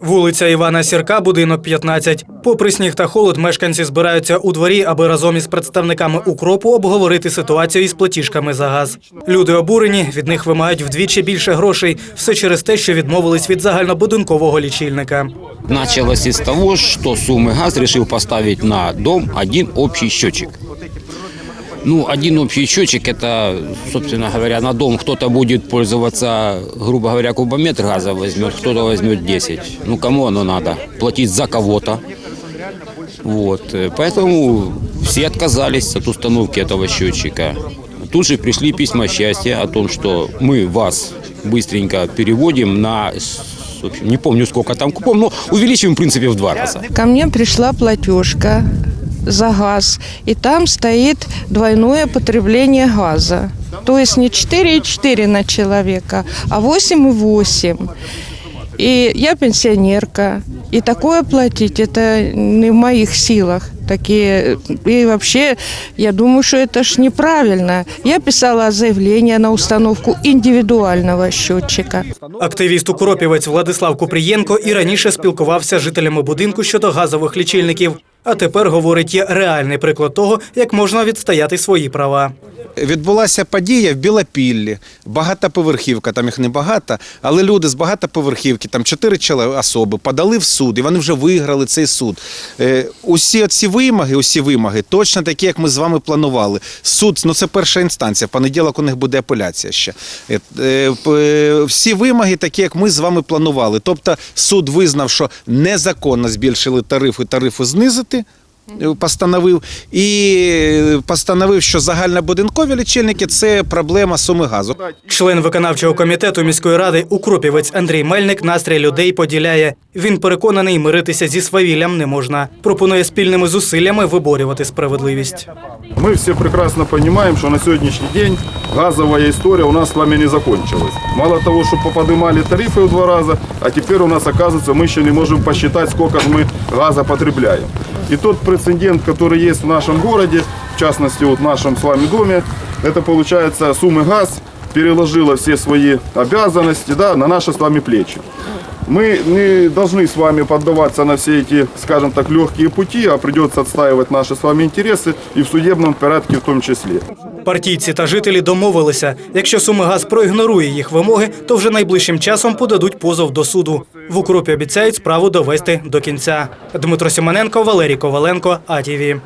Вулиця Івана Сірка, будинок 15. Попри сніг та холод, мешканці збираються у дворі, аби разом із представниками укропу обговорити ситуацію із платіжками за газ. Люди обурені, від них вимагають вдвічі більше грошей, все через те, що відмовились від загальнобудинкового лічильника. Началось из того, что Сумы ГАЗ решил поставить на дом один общий счетчик. Ну, один общий счетчик, это, собственно говоря, на дом кто-то будет пользоваться, грубо говоря, кубометр газа возьмет, кто-то возьмет 10. Ну, кому оно надо? Платить за кого-то. Вот. Поэтому все отказались от установки этого счетчика. Тут же пришли письма счастья о том, что мы вас быстренько переводим на, в общем, не помню сколько там купон, но увеличиваем, в принципе, в два раза. Ко мне пришла платежка за газ, и там стоит двойное потребление газа. То есть не 4,4 на человека, а 8,8. И я пенсионерка, и такое платить, это не в моих силах. Такие, и вообще, я думаю, что это ж неправильно. Я писала заявление на установку индивидуального счетчика. Активіст укропівець Владислав Купрієнко і раніше спілкувався з жителями будинку щодо газових лічильників. А тепер говорить, є реальний приклад того, як можна відстояти свої права. Відбулася подія в Білопіллі, багатоповерхівка, там їх небагато, але люди з багатоповерхівки, там чотири особи, подали в суд, і вони вже виграли цей суд. Е, усі ці вимоги, усі вимоги, точно такі, як ми з вами планували. Суд, ну це перша інстанція. В понеділок у них буде апеляція ще. Е, е, всі вимоги, такі, як ми з вами планували. Тобто суд визнав, що незаконно збільшили тарифи, тарифи знизити. е, Постановив і постановив, що загальнобудинкові лічильники це проблема суми газу. Член виконавчого комітету міської ради укропівець Андрій Мельник настрій людей поділяє. Він переконаний, миритися зі свавіллям не можна. Пропонує спільними зусиллями виборювати справедливість. Мы все прекрасно понимаем, что на сегодняшний день газовая история у нас с вами не закончилась. Мало того, что поподымали тарифы в два раза, а теперь у нас, оказывается, мы еще не можем посчитать, сколько же мы газа потребляем. И тот прецедент, который есть в нашем городе, в частности, вот в нашем с вами доме, это получается Сумы ГАЗ переложила все свои обязанности да, на наши с вами плечи. Мы не должны с вами поддаваться на все эти, скажем так, легкие пути, а придется отстаивать наши с вами интересы и в судебном порядке в том числе. Партійці та жителі домовилися, якщо Сумигаз проігнорує їх вимоги, то вже найближчим часом подадуть позов до суду. В укропі обіцяють справу довести до кінця. Дмитро Сімоненко, Валерій Коваленко, АТВ.